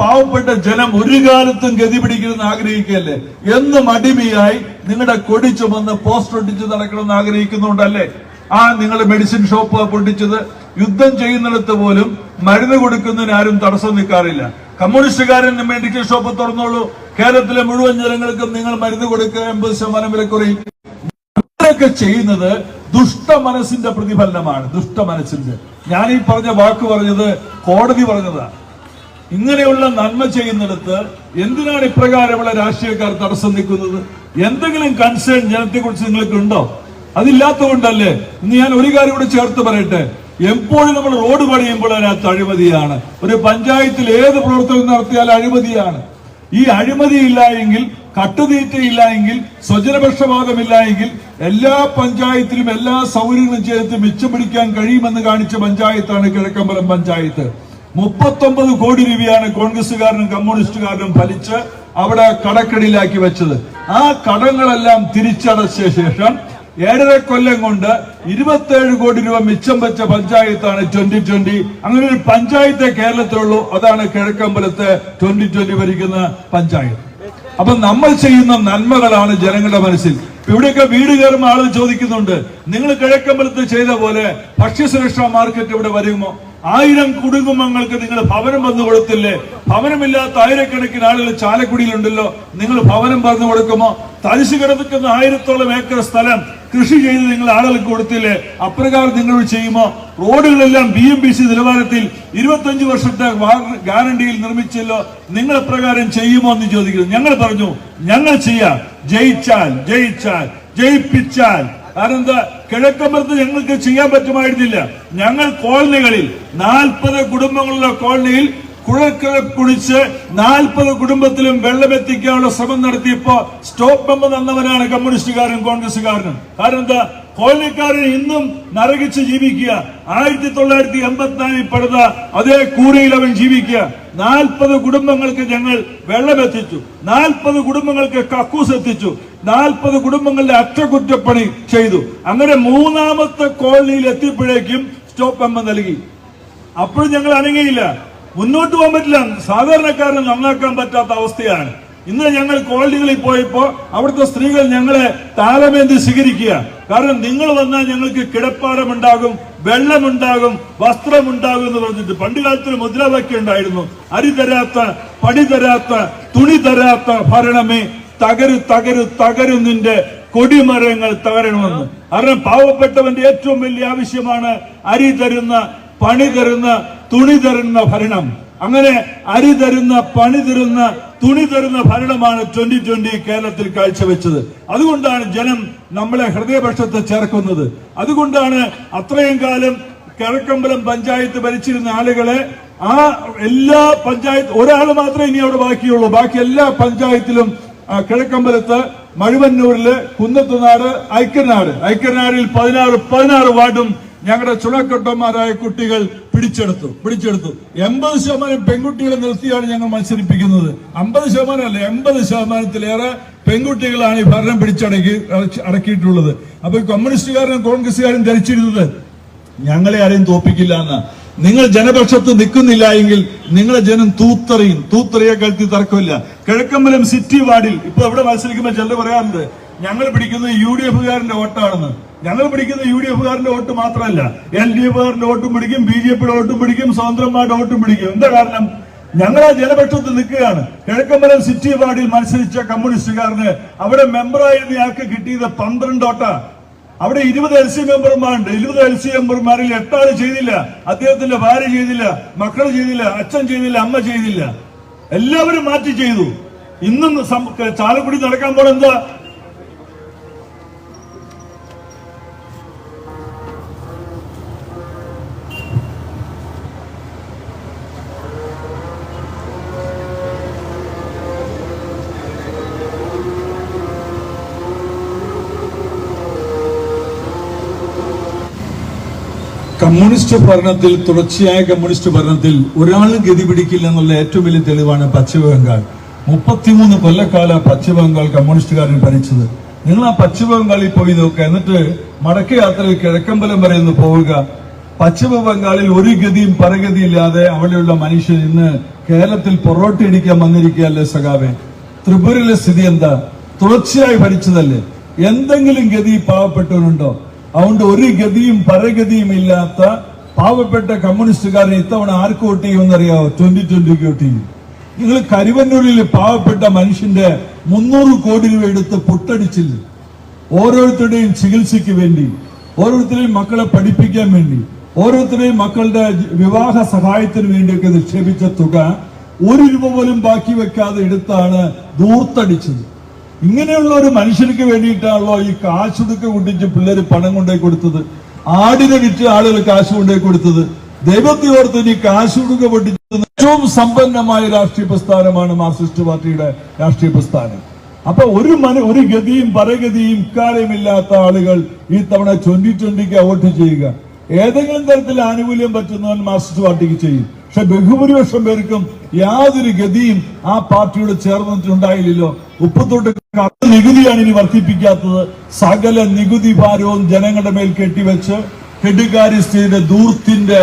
പാവപ്പെട്ട ജനം ഒരു കാലത്തും ഗതി പിടിക്കണമെന്ന് ആഗ്രഹിക്കുകയല്ലേ? എന്നും അടിമയായി നിങ്ങളുടെ കൊടി ചുമന്ന് പോസ്റ്റർ ഒട്ടിച്ച് നടക്കണമെന്ന് ആഗ്രഹിക്കുന്നുണ്ടല്ലേ? ആ നിങ്ങൾ മെഡിസിൻ ഷോപ്പ് പൊട്ടിച്ചത്. യുദ്ധം ചെയ്യുന്നിടത്ത് പോലും മരുന്ന് കൊടുക്കുന്നതിന് ആരും തടസ്സം നിൽക്കാറില്ല. കമ്മ്യൂണിസ്റ്റുകാരൻ മെഡിക്കൽ ഷോപ്പ് തുറന്നോളൂ. കേരളത്തിലെ മുഴുവൻ ജനങ്ങൾക്കും നിങ്ങൾ മരുന്ന് കൊടുക്കുക എൺപത് ശതമാനം വില ഇതൊക്കെ ചെയ്യുന്നത് ദുഷ്ട മനസ്സിന്റെ പ്രതിഫലനമാണ്. ദുഷ്ട മനസ്സിന്റെ. ഞാൻ ഈ പറഞ്ഞ വാക്ക് പറഞ്ഞത് കോടതി പറഞ്ഞതാണ് ഇങ്ങനെയുള്ള നന്മ ചെയ്യുന്നിടത്ത് എന്തിനാണ് ഇപ്രകാരമുള്ള രാഷ്ട്രീയക്കാർ തടസ്സം നിൽക്കുന്നത്? എന്തെങ്കിലും കൺസേൺ ജനത്തെ കുറിച്ച് നിങ്ങൾക്ക് ഉണ്ടോ അതില്ലാത്തതുകൊണ്ടല്ലേ? ഇന്ന് ഞാൻ ഒരു കാര്യം കൂടി ചേർത്ത് പറയട്ടെ. എപ്പോഴും നമ്മൾ റോഡ് പണിയുമ്പോൾ അതിനകത്ത് അഴിമതിയാണ്. ഒരു പഞ്ചായത്തിൽ ഏത് പ്രവർത്തനം നടത്തിയാൽ അഴിമതിയാണ്. ഈ അഴിമതി ഇല്ല എങ്കിൽ കട്ടുതീറ്റയില്ല എങ്കിൽ എങ്കിൽ എല്ലാ പഞ്ചായത്തിലും എല്ലാ സൗകര്യങ്ങളും ചേർത്ത് മിച്ചം പിടിക്കാൻ കഴിയുമെന്ന് കാണിച്ച പഞ്ചായത്താണ് കിഴക്കമ്പലം പഞ്ചായത്ത്. മുപ്പത്തൊമ്പത് കോടി രൂപയാണ് കോൺഗ്രസുകാരനും കമ്മ്യൂണിസ്റ്റുകാരനും ഫലിച്ച് അവിടെ കടക്കടിയിലാക്കി വെച്ചത്. ആ കടങ്ങളെല്ലാം തിരിച്ചടച്ച ശേഷം ഏഴര കൊല്ലം കൊണ്ട് ഇരുപത്തേഴ് കോടി രൂപ മിച്ചം വെച്ച പഞ്ചായത്താണ് ട്വന്റി ട്വന്റി. അങ്ങനെ ഒരു പഞ്ചായത്തെ കേരളത്തിലുള്ളൂ. അതാണ് കിഴക്കമ്പലത്തെ ട്വന്റി ട്വന്റി ഭരിക്കുന്ന പഞ്ചായത്ത്. അപ്പൊ നമ്മൾ ചെയ്യുന്ന നന്മകളാണ് ജനങ്ങളുടെ മനസ്സിൽ. ഇവിടെയൊക്കെ വീട് കയറുമ്പോൾ ആളുകൾ ചോദിക്കുന്നുണ്ട് നിങ്ങൾ കിഴക്കമ്പലത്ത് ചെയ്ത പോലെ ഭക്ഷ്യസുരക്ഷാ മാർക്കറ്റ് ഇവിടെ വരുമോ? ആയിരം കുടുംബങ്ങൾക്ക് നിങ്ങൾ ഭവനം വന്നു കൊടുത്തില്ലേ? ഭവനമില്ലാത്ത ആയിരക്കണക്കിന് ആളുകൾ ചാലക്കുടിയിലുണ്ടല്ലോ നിങ്ങൾ ഭവനം പറഞ്ഞു കൊടുക്കുമോ? തരിശു കിടക്കുന്ന ആയിരത്തോളം ഏക്കർ സ്ഥലം കൃഷി ചെയ്ത് നിങ്ങൾ ആളുകൾ കൊടുത്തില്ലേ? അപ്രകാരം നിങ്ങൾ ചെയ്യുമോ? റോഡുകളെല്ലാം ബി എം ബി സി നിലവാരത്തിൽ ഇരുപത്തഞ്ച് വർഷത്തെ ഗ്യാരണ്ടിയിൽ നിർമ്മിച്ചല്ലോ. നിങ്ങൾ അപ്രകാരം ചെയ്യുമോ എന്ന് ചോദിക്കുന്നു. ഞങ്ങൾ പറഞ്ഞു ഞങ്ങൾ ചെയ്യാം. ജയിച്ചാൽ ജയിച്ചാൽ ജയിപ്പിച്ചാൽ. കാരണം എന്താ ഞങ്ങൾക്ക് ചെയ്യാൻ പറ്റുമായിരുന്നില്ല. ഞങ്ങൾ കോളനികളിൽ നാൽപ്പത് കുടുംബങ്ങളുള്ള കോളനിയിൽ കുഴക്കിഴ കുഴിച്ച് നാൽപ്പത് കുടുംബത്തിലും വെള്ളം എത്തിക്കാനുള്ള ശ്രമം നടത്തിയപ്പോ സ്റ്റോപ്പ് മെമ്പർ തന്നവനാണ് കമ്മ്യൂണിസ്റ്റുകാരനും കോൺഗ്രസുകാരനും കാരണം എന്താ? കോലക്കാരൻ ഇന്നും നരകിച്ച് ജീവിക്കുക. ആയിരത്തി തൊള്ളായിരത്തി എൺപത്തിനാലിൽ പടുത അതേ കൂരയിൽ അവൻ ജീവിക്കുക. നാൽപ്പത് കുടുംബങ്ങൾക്ക് ഞങ്ങൾ വെള്ളം എത്തിച്ചു നാൽപ്പത് കുടുംബങ്ങൾക്ക് കക്കൂസ് എത്തിച്ചു. നാൽപ്പത് കുടുംബങ്ങളുടെ അറ്റകുറ്റപ്പണി ചെയ്തു. അങ്ങനെ മൂന്നാമത്തെ കോളനിയിൽ എത്തിയപ്പോഴേക്കും സ്റ്റോപ്പ് എമ്മ നൽകി. അപ്പോഴും ഞങ്ങൾ അനങ്ങിയില്ല. മുന്നോട്ട് പോകാൻ പറ്റില്ല. സാധാരണക്കാരെ നന്നാക്കാൻ പറ്റാത്ത അവസ്ഥയാണ്. ഇന്ന് ഞങ്ങൾ കോളനികളിൽ പോയപ്പോ അവിടുത്തെ സ്ത്രീകൾ ഞങ്ങളെ താലമേന്തി സ്വീകരിക്കുക. കാരണം നിങ്ങൾ വന്നാൽ ഞങ്ങൾക്ക് കിടപ്പാടമുണ്ടാകും വെള്ളമുണ്ടാകും വസ്ത്രമുണ്ടാകും എന്ന് പറഞ്ഞിട്ട് പണ്ട് കാലത്തിൽ മുദ്രാവാക്യം ഉണ്ടായിരുന്നു. അരി തരാത്ത പണി തരാത്ത തുണി തരാത്ത ഭരണമേ തകരു തകരു തകരു നിന്റെ കൊടിമരങ്ങൾ തകരണമെന്ന്. കാരണം പാവപ്പെട്ടവന്റെ ഏറ്റവും വലിയ ആവശ്യമാണ് അരി തരുന്ന പണി തരുന്ന തുണി തരുന്ന ഭരണം. അങ്ങനെ അരി തരുന്ന പണി തരുന്ന തുണി തരുന്ന ഭരണമാണ് ട്വന്റി ട്വന്റി കേരളത്തിൽ കാഴ്ചവെച്ചത്. അതുകൊണ്ടാണ് ജനം നമ്മളെ ഹൃദയപക്ഷത്തെ ചേർക്കുന്നത്. അതുകൊണ്ടാണ് അത്രയും കാലം കിഴക്കമ്പലം പഞ്ചായത്ത് ഭരിച്ചിരുന്ന ആളുകളെ ആ എല്ലാ പഞ്ചായത്ത് ഒരാൾ മാത്രമേ ഇനി അവിടെ ബാക്കിയുള്ളൂ. ബാക്കി എല്ലാ പഞ്ചായത്തിലും കിഴക്കമ്പലത്ത് മഴുവന്നൂരിൽ കുന്നത്തുനാട് ഐക്യനാട്. ഐക്യനാടിൽ പതിനാറ് പതിനാറ് വാർഡും ഞങ്ങളുടെ ചുണക്കട്ടന്മാരായ കുട്ടികൾ പിടിച്ചെടുത്തു പിടിച്ചെടുത്തു. എൺപത് ശതമാനം പെൺകുട്ടികളെ നിർത്തിയാണ് ഞങ്ങൾ മത്സരിപ്പിക്കുന്നത്. അമ്പത് ശതമാനം അല്ല എൺപത് ശതമാനത്തിലേറെ പെൺകുട്ടികളാണ് ഈ ഭരണം പിടിച്ചടക്കി അടക്കി- അടക്കിയിട്ടുള്ളത്. അപ്പൊ ഈ കമ്മ്യൂണിസ്റ്റുകാരനും കോൺഗ്രസുകാരും ധരിച്ചിരുന്നത് ഞങ്ങളെ ആരെയും തോപ്പിക്കില്ല എന്ന്. നിങ്ങൾ ജനപക്ഷത്ത് നിൽക്കുന്നില്ല എങ്കിൽ നിങ്ങളെ ജനം തൂത്തറിയും. തൂത്തറിയെ കഴുത്തി തർക്കമില്ല. കിഴക്കമ്പലം സിറ്റി വാർഡിൽ ഇപ്പൊ എവിടെ മത്സരിക്കുമ്പോൾ ചിലർ പറയാറുണ്ട് ഞങ്ങൾ പിടിക്കുന്നത് യു ഡി എഫുകാരന്റെ വോട്ടാണെന്ന്. ഞങ്ങൾ പിടിക്കുന്ന യു ഡി എഫുകാരന്റെ വോട്ട് മാത്രമല്ല എൽ ഡി എഫുകാരന്റെ വോട്ടും പിടിക്കും ബി ജെ പിയുടെ വോട്ടും പിടിക്കും സ്വതന്ത്രന്മാരുടെ വോട്ടും പിടിക്കും. എന്താ കാരണം? ഞങ്ങൾ ആ ജനപക്ഷത്ത് നിൽക്കുകയാണ്. കിഴക്കമ്പലം സിറ്റി വാർഡിൽ മത്സരിച്ച കമ്മ്യൂണിസ്റ്റുകാരന് അവിടെ മെമ്പറായിരുന്ന ആൾക്ക് കിട്ടിയത് പന്ത്രണ്ട് വോട്ടാ. അവിടെ ഇരുപത് എൽ സി മെമ്പർമാരുണ്ട്. ഇരുപത് എൽ സി മെമ്പർമാരിൽ എട്ടാൾ ചെയ്തില്ല. അദ്ദേഹത്തിന്റെ ഭാര്യ ചെയ്തില്ല മക്കൾ ചെയ്തില്ല അച്ഛൻ ചെയ്തില്ല അമ്മ ചെയ്തില്ല. എല്ലാവരും മാറ്റി ചെയ്തു. ഇന്നും ചാലക്കുടി നടക്കാൻ പോണ കമ്മ്യൂണിസ്റ്റ് ഭരണത്തിൽ തുടർച്ചയായ കമ്മ്യൂണിസ്റ്റ് ഭരണത്തിൽ ഒരാളും ഗതി പിടിക്കില്ല എന്നുള്ള ഏറ്റവും വലിയ തെളിവാണ് പശ്ചിമബംഗാൾ മുപ്പത്തിമൂന്ന് കൊല്ലക്കാല പശ്ചിമബംഗാൾ കമ്മ്യൂണിസ്റ്റുകാരൻ ഭരിച്ചത്. നിങ്ങൾ ആ പശ്ചിമബംഗാളിൽ പോയി നോക്കുക. എന്നിട്ട് മടക്ക യാത്രയിൽ കിഴക്കമ്പലം വരെ ഒന്ന് പോവുക. പശ്ചിമബംഗാളിൽ ഒരു ഗതിയും പരഗതിയില്ലാതെ അവിടെയുള്ള മനുഷ്യൻ ഇന്ന് കേരളത്തിൽ പൊറോട്ട ഇടിക്കാൻ വന്നിരിക്കുകയല്ലേ സഖാവേ? ത്രിപുരയിലെ സ്ഥിതി എന്താ? തുടർച്ചയായി ഭരിച്ചതല്ലേ? എന്തെങ്കിലും ഗതി പാവപ്പെട്ടവനുണ്ടോ? അതുകൊണ്ട് ഒരു ഗതിയും പരഗതിയും ഇല്ലാത്ത പാവപ്പെട്ട കമ്മ്യൂണിസ്റ്റുകാരൻ ഇത്തവണ ആർക്ക് വോട്ട് ചെയ്യുമെന്നറിയാവോ? ട്വന്റി ട്വന്റിക്ക് വോട്ട് ചെയ്യും. നിങ്ങൾ കരുവന്നൂരിൽ പാവപ്പെട്ട മനുഷ്യന്റെ മുന്നൂറ് കോടി രൂപ എടുത്ത് പൊട്ടടിച്ചില്ല. ഓരോരുത്തരുടെയും ചികിത്സയ്ക്ക് വേണ്ടി ഓരോരുത്തരെയും മക്കളെ പഠിപ്പിക്കാൻ വേണ്ടി ഓരോരുത്തരെയും മക്കളുടെ വിവാഹ സഹായത്തിന് വേണ്ടിയൊക്കെ നിക്ഷേപിച്ച തുക ഒരു രൂപ പോലും ബാക്കി വെക്കാതെ എടുത്താണ് ദൂർത്തടിച്ചത്. ഇങ്ങനെയുള്ള ഒരു മനുഷ്യർക്ക് വേണ്ടിയിട്ടാണല്ലോ ഈ കാശുതൊക്കെ കൊണ്ടിച്ച് പിള്ളേര് പണം കൊണ്ടുപോയി കൊടുത്തത്. ആടിനെ വിറ്റ് ആളുകൾ കാശ് കൊണ്ടുപോയി കൊടുത്തത്. ദൈവത്തെ ഓർത്ത് ഇനി കാശുടുക്ക പൊട്ടിച്ചത് ഏറ്റവും സമ്പന്നമായ രാഷ്ട്രീയ പ്രസ്ഥാനമാണ് മാർക്സിസ്റ്റ് പാർട്ടിയുടെ രാഷ്ട്രീയ പ്രസ്ഥാനം. അപ്പൊ ഒരു മന ഒരു ഗതിയും പരഗതിയും ഇക്കാര്യമില്ലാത്ത ആളുകൾ ഈ തവണ ട്വന്റി ട്വന്റിക്ക് വോട്ട് ചെയ്യുക. ഏതെങ്കിലും തരത്തിൽ ആനുകൂല്യം പറ്റുന്നവൻ മാർക്സിസ്റ്റ് പാർട്ടിക്ക് ചെയ്യും. പക്ഷെ ബഹുഭൂരിപക്ഷം പേർക്കും യാതൊരു ഗതിയും ആ പാർട്ടിയോട് ചേർന്നിട്ടുണ്ടായില്ലല്ലോ. ഉപ്പത്തോട്ട് നികുതിയാണ് ഇനി വർദ്ധിപ്പിക്കാത്തത്. സകല നികുതി ഭാരവും ജനങ്ങളുടെ മേൽ കെട്ടിവെച്ച് കെടുകാര്യസ്ഥയുടെ ദൂർത്തിന്റെ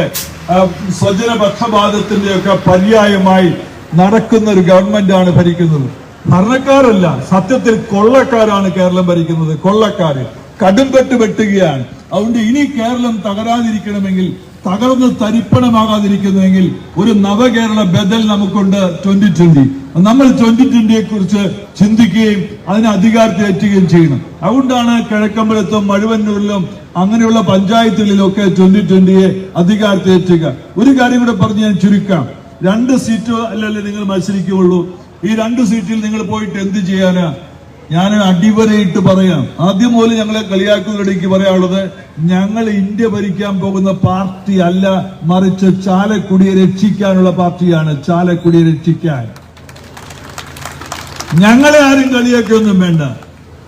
സ്വജനപക്ഷപാതത്തിന്റെ ഒക്കെ പര്യായമായി നടക്കുന്ന ഒരു ഗവൺമെന്റാണ് ഭരിക്കുന്നത്. ഭരണക്കാരല്ല സത്യത്തിൽ കൊള്ളക്കാരാണ് കേരളം ഭരിക്കുന്നത്. കൊള്ളക്കാര്. കടുംപെട്ട് വെട്ടുകയാണ്. അതുകൊണ്ട് ഇനി കേരളം തകരാതിരിക്കണമെങ്കിൽ തകർന്ന് തരിപ്പണമാകാതിരിക്കുന്നുവെങ്കിൽ ഒരു നവകേരള ബദൽ നമുക്കുണ്ട് ട്വന്റി ട്വന്റി. നമ്മൾ ട്വന്റി ട്വന്റിയെ കുറിച്ച് ചിന്തിക്കുകയും അതിന് അധികാരത്തിൽ എത്തുകയും ചെയ്യണം. അതുകൊണ്ടാണ് കിഴക്കമ്പലത്തും മഴുവന്നൂരിലും അങ്ങനെയുള്ള പഞ്ചായത്തുകളിലൊക്കെ ട്വന്റി ട്വന്റിയെ അധികാരത്തിൽ എത്തുക. ഒരു കാര്യം കൂടെ പറഞ്ഞ് ഞാൻ ചുരുക്കാം. രണ്ട് സീറ്റ് അല്ലല്ലേ നിങ്ങൾ മത്സരിക്കുകയുള്ളൂ? ഈ രണ്ട് സീറ്റിൽ നിങ്ങൾ പോയിട്ട് എന്ത് ചെയ്യാനാ? ഞാൻ അടിവരയിട്ട് പറയാം. ആദ്യം മുതൽ ഞങ്ങളെ കളിയാക്കുന്നതിടയ്ക്ക് പറയാനുള്ളത് ഞങ്ങൾ ഇന്ത്യ ഭരിക്കാൻ പോകുന്ന പാർട്ടി അല്ല മറിച്ച് ചാലക്കുടിയെ രക്ഷിക്കാനുള്ള പാർട്ടിയാണ് ചാലക്കുടിയെ രക്ഷിക്കാൻ. ഞങ്ങളെ ആരും കളിയാക്കൊന്നും വേണ്ട.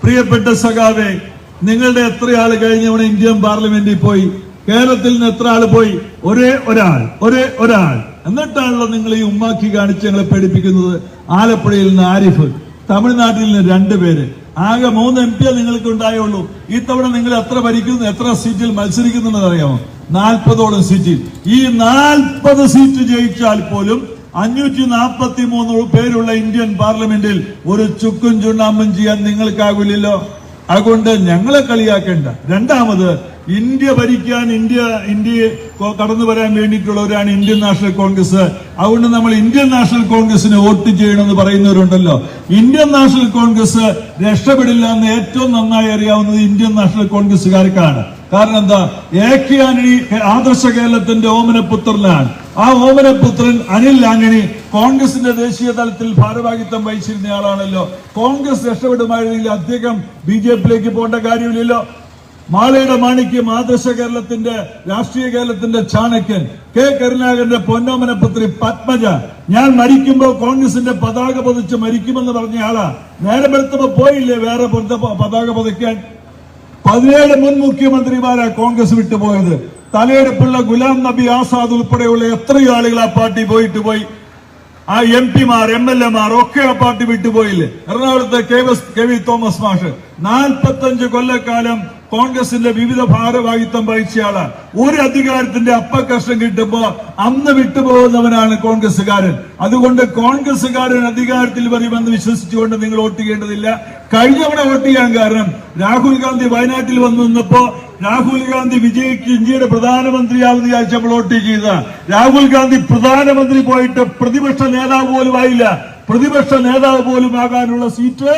പ്രിയപ്പെട്ട സഖാവെ നിങ്ങളുടെ എത്ര ആൾ കഴിഞ്ഞ ഇന്ത്യൻ പാർലമെന്റിൽ പോയി? കേരളത്തിൽ നിന്ന് എത്ര ആൾ പോയി? ഒരേ ഒരാൾ ഒരേ ഒരാൾ. എന്നിട്ടാണല്ലോ നിങ്ങൾ ഈ ഉമ്മാക്കി കാണിച്ച് ഞങ്ങളെ പേടിപ്പിക്കുന്നത്. ആലപ്പുഴയിൽ നിന്ന് ആരിഫ്. തമിഴ്നാട്ടിൽ നിന്ന് രണ്ടുപേര് ആകെ മൂന്ന് എം പി നിങ്ങൾക്ക് ഉണ്ടായുള്ളൂ. ഇത്തവണ നിങ്ങൾ എത്ര ഭരിക്കുന്നു എത്ര സീറ്റിൽ മത്സരിക്കുന്നുണ്ടെന്ന് അറിയാമോ നാൽപ്പതോളം സീറ്റിൽ. ഈ നാൽപ്പത് സീറ്റ് ജയിച്ചാൽ പോലും അഞ്ഞൂറ്റി നാൽപ്പത്തി മൂന്ന് പേരുള്ള ഇന്ത്യൻ പാർലമെന്റിൽ ഒരു ചുക്കും ചുണ്ണാമ്പും ചെയ്യാൻ നിങ്ങൾക്കാകില്ലല്ലോ. അതുകൊണ്ട് ഞങ്ങളെ കളിയാക്കേണ്ട. രണ്ടാമത് ഇന്ത്യ ഭരിക്കാൻ ഇന്ത്യ ഇന്ത്യയെ കടന്നു വരാൻ വേണ്ടിയിട്ടുള്ളവരാണ് ഇന്ത്യൻ നാഷണൽ കോൺഗ്രസ്. അതുകൊണ്ട് നമ്മൾ ഇന്ത്യൻ നാഷണൽ കോൺഗ്രസിന് വോട്ട് ചെയ്യണമെന്ന് പറയുന്നവരുണ്ടല്ലോ. ഇന്ത്യൻ നാഷണൽ കോൺഗ്രസ് രക്ഷപ്പെടില്ല എന്ന് ഏറ്റവും നന്നായി അറിയാവുന്നത് ഇന്ത്യൻ നാഷണൽ കോൺഗ്രസ്സുകാർക്കാണ്. കാരണം എന്താ? എ കെ ആന്റണി ആദർശ കേരളത്തിന്റെ ഓമനപുത്രനാണ്. ആ ഓമനപുത്രൻ അനിൽ ആന്റണി കോൺഗ്രസിന്റെ ദേശീയ തലത്തിൽ ഭാരവാഹിത്വം വഹിച്ചിരുന്ന ആളാണല്ലോ. കോൺഗ്രസ് രക്ഷപ്പെടുമായിരുന്നെങ്കിൽ അദ്ദേഹം ബി ജെ പിയിലേക്ക് പോകേണ്ട കാര്യമില്ലല്ലോ. മാളയുടെ മാണിക്യം ആദർശ കേരളത്തിന്റെ രാഷ്ട്രീയ കേരളത്തിന്റെ ചാണക്യൻ കെ കരുണാകരന്റെ പൊന്നോമന പൊന്നോമനപുത്രി പത്മജ. ഞാൻ മരിക്കുമ്പോൾ കോൺഗ്രസിന്റെ പതാക പതിച്ച് മരിക്കുമെന്ന് പറഞ്ഞ ആളാ. നേരെ പെടുത്തുമ്പോ പോയില്ലേ വേറെ പതാക പതിക്കാൻ? പതിനേഴ് മുൻ മുഖ്യമന്ത്രിമാരാ കോൺഗ്രസ് വിട്ടുപോയത് തലയെടുപ്പുള്ള ഗുലാം നബി ആസാദ് ഉൾപ്പെടെയുള്ള എത്രയോ ആളുകൾ ആ പാർട്ടി പോയിട്ട് പോയി. ആ എം പിമാർ എം എൽ എമാർ ഒക്കെ ആ പാർട്ടി വിട്ടുപോയില്ലേ എറണാകുളത്തെ കെ വി തോമസ് മാഷ്. നാൽപ്പത്തഞ്ച് കൊല്ലക്കാലം കോൺഗ്രസിന്റെ വിവിധ ഭാരവാഹിത്വം വഹിച്ചയാളാണ് ഒരു അധികാരത്തിന്റെ അപ്പക്കഷ്ടം കിട്ടുമ്പോ അന്ന് വിട്ടുപോകുന്നവനാണ് കോൺഗ്രസ്സുകാരൻ. അതുകൊണ്ട് കോൺഗ്രസ്സുകാരൻ അധികാരത്തിൽ വരുമെന്ന് വിശ്വസിച്ചുകൊണ്ട് നിങ്ങൾ വോട്ട് ചെയ്യേണ്ടതില്ല. കഴിഞ്ഞ തവണ വോട്ട് ചെയ്യാൻ കാരണം രാഹുൽ ഗാന്ധി വയനാട്ടിൽ വന്നു നിന്നപ്പോ രാഹുൽ ഗാന്ധി വിജയിക്ക് ഇന്ത്യയുടെ പ്രധാനമന്ത്രിയാവുന്ന വിചാരിച്ചപ്പോൾ വോട്ട് ചെയ്ത. രാഹുൽ ഗാന്ധി പ്രധാനമന്ത്രി പോയിട്ട് പ്രതിപക്ഷ നേതാവ് പോലും ആയില്ല. പ്രതിപക്ഷ നേതാവ് പോലും ആകാനുള്ള സീറ്റ്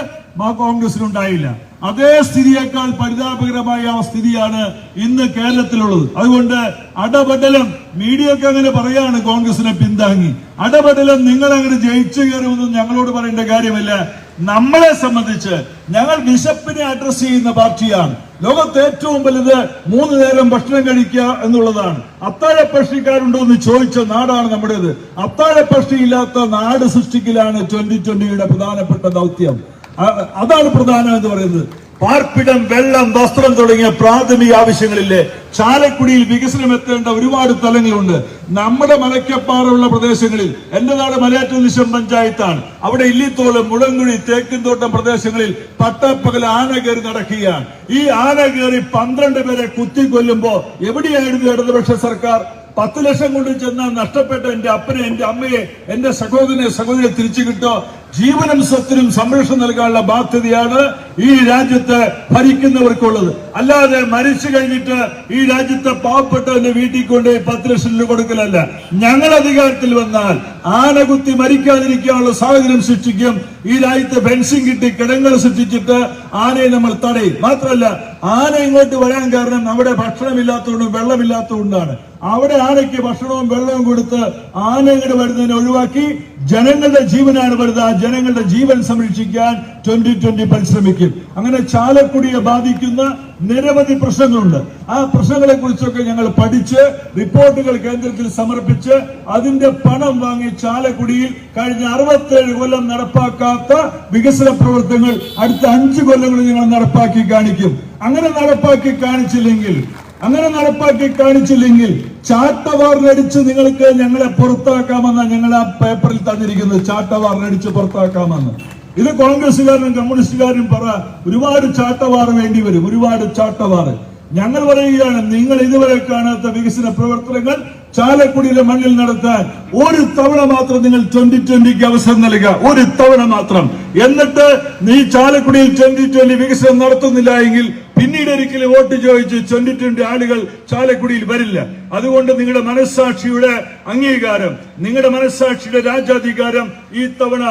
കോൺഗ്രസിനുണ്ടായില്ല. അതേ സ്ഥിതിയേക്കാൾ പരിതാപകരമായ ആ സ്ഥിതിയാണ് ഇന്ന് കേരളത്തിലുള്ളത്. അതുകൊണ്ട് അടപടലം മീഡിയ ഒക്കെ അങ്ങനെ പറയാണ് കോൺഗ്രസിനെ പിന്താങ്ങി. അടപടലം നിങ്ങൾ അങ്ങനെ ജയിച്ചു കയറുമെന്നും ഞങ്ങളോട് പറയേണ്ട കാര്യമല്ല. നമ്മളെ സംബന്ധിച്ച് ഞങ്ങൾ ബിഷപ്പിനെ അഡ്രസ് ചെയ്യുന്ന പാർട്ടിയാണ്. ലോകത്ത് ഏറ്റവും വലുത് മൂന്ന് നേരം ഭക്ഷണം കഴിക്കുക എന്നുള്ളതാണ്. അത്താഴ പക്ഷിക്കാരുണ്ടോ എന്ന് ചോദിച്ച നാടാണ് നമ്മുടേത്. അത്താഴ ഇല്ലാത്ത നാട് സൃഷ്ടിക്കലാണ് ട്വന്റി ട്വന്റിയുടെ പ്രധാനപ്പെട്ട ദൗത്യം. അതാണ് പ്രധാനം എന്ന് പറയുന്നത്. പാർപ്പിടം വെള്ളം വസ്ത്രം തുടങ്ങിയ പ്രാഥമിക ആവശ്യങ്ങളില്ലേ. ചാലക്കുടിയിൽ വികസനം എത്തേണ്ട ഒരുപാട് സ്ഥലങ്ങളുണ്ട്. നമ്മുടെ മലക്കപ്പാറുള്ള പ്രദേശങ്ങളിൽ എന്റെ നാട് മലയാറ്റൂർ നിശം പഞ്ചായത്താണ്. അവിടെ ഇല്ലിത്തോളം മുളങ്കുഴി തേക്കിൻതോട്ടം പ്രദേശങ്ങളിൽ പട്ടപ്പകൽ ആന കയറി നടക്കുകയാണ്. ഈ ആന കയറി പന്ത്രണ്ട് പേരെ കുത്തിക്കൊല്ലുമ്പോ എവിടെയായിരുന്നു ഇടതുപക്ഷ സർക്കാർ? പത്ത് ലക്ഷം കൊണ്ട് ചെന്ന് നഷ്ടപ്പെട്ട എന്റെ അപ്പനെ എന്റെ അമ്മയെ എന്റെ സഹോദരനെ സഹോദരിയെ തിരിച്ചു കിട്ടോ. ജീവനും സ്വത്തിനും സംരക്ഷണം നൽകാനുള്ള ബാധ്യതയാണ് ഈ രാജ്യത്ത് ഭരിക്കുന്നവർക്കുള്ളത്. അല്ലാതെ മരിച്ചു കഴിഞ്ഞിട്ട് ഈ രാജ്യത്തെ പാവപ്പെട്ടവന്റെ വീട്ടിൽ കൊണ്ട് പത്ത് ലക്ഷം രൂപ കൊടുക്കലല്ല. ഞങ്ങൾ അധികാരത്തിൽ വന്നാൽ ആനകുത്തി മരിക്കാതിരിക്കാനുള്ള സാഹചര്യം സൃഷ്ടിക്കും. ഈ രാജ്യത്തെ ഫെൻസിങ് കിട്ടി കിടങ്ങൾ സൃഷ്ടിച്ചിട്ട് ആനയെ നമ്മൾ തടയും. മാത്രമല്ല ആന ഇങ്ങോട്ട് വരാൻ കാരണം നമ്മുടെ ഭക്ഷണമില്ലാത്തതുകൊണ്ടും വെള്ളമില്ലാത്തതുകൊണ്ടാണ്. അവിടെ ആനയ്ക്ക് ഭക്ഷണവും വെള്ളവും കൊടുത്ത് ആന വരുന്നതിനെ ഒഴിവാക്കി ജനങ്ങളുടെ ജീവനാണ് വരുന്നത്. ആ ജനങ്ങളുടെ ജീവൻ സംരക്ഷിക്കാൻ ട്വന്റി ട്വന്റി പരിശ്രമിക്കും. അങ്ങനെ ചാലക്കുടിയെ ബാധിക്കുന്ന നിരവധി പ്രശ്നങ്ങളുണ്ട്. ആ പ്രശ്നങ്ങളെ കുറിച്ചൊക്കെ ഞങ്ങൾ പഠിച്ച് റിപ്പോർട്ടുകൾ കേന്ദ്രത്തിൽ സമർപ്പിച്ച് അതിന്റെ പണം വാങ്ങി ചാലക്കുടിയിൽ കഴിഞ്ഞ അറുപത്തേഴ് കൊല്ലം നടപ്പാക്കാത്ത വികസന പ്രവർത്തനങ്ങൾ അടുത്ത അഞ്ച് കൊല്ലങ്ങളിൽ ഞങ്ങൾ നടപ്പാക്കി കാണിക്കും. അങ്ങനെ നടപ്പാക്കി കാണിച്ചില്ലെങ്കിൽ അങ്ങനെ നടപ്പാക്കി കാണിച്ചില്ലെങ്കിൽ ചാട്ടവാറിനടിച്ച് നിങ്ങൾക്ക് ഞങ്ങളെ പുറത്താക്കാമെന്ന് ഞങ്ങൾ ആ പേപ്പറിൽ തന്നിരിക്കുന്നത്. ചാട്ടവാറിനടിച്ച് പുറത്താക്കാമെന്ന്. ഇത് കോൺഗ്രസുകാരനും കമ്മ്യൂണിസ്റ്റുകാരനും പറ ഒരുപാട് ചാട്ടവാറ് വേണ്ടി വരും ഒരുപാട് ചാട്ടവാറ് ഞങ്ങൾ പറയുകയാണ് നിങ്ങൾ ഇതുവരെ കാണാത്ത വികസന പ്രവർത്തനങ്ങൾ ചാലക്കുടിയിലെ മണ്ണിൽ നടത്താൻ ഒരു തവണ മാത്രം നിങ്ങൾ ട്വന്റി ട്വന്റിക്ക് അവസരം നൽകുക. ഒരു തവണ മാത്രം. എന്നിട്ട് നീ ചാലക്കുടിയിൽ ട്വന്റി ട്വന്റി വികസനം നടത്തുന്നില്ല എങ്കിൽ പിന്നീട് ഒരിക്കലും വോട്ട് ചോദിച്ച് ട്വന്റി ആളുകൾ ചാലക്കുടിയിൽ വരില്ല. അതുകൊണ്ട് നിങ്ങളുടെ മനസ്സാക്ഷിയുടെ അംഗീകാരം നിങ്ങളുടെ മനസ്സാക്ഷിയുടെ രാജ്യാധികാരം ഈ തവണ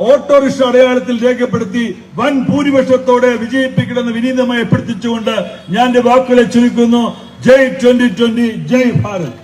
ഓട്ടോറിക്ഷ അടയാളത്തിൽ രേഖപ്പെടുത്തി വൻ ഭൂരിപക്ഷത്തോടെ വിജയിപ്പിക്കണമെന്ന് വിനീതമായി അഭ്യർത്ഥിച്ചുകൊണ്ട് ഞാൻ വാക്കുകളെ ചുരുക്കുന്നു. ജയ് ട്വന്റി ട്വന്റി ജയ് ഭാരത്.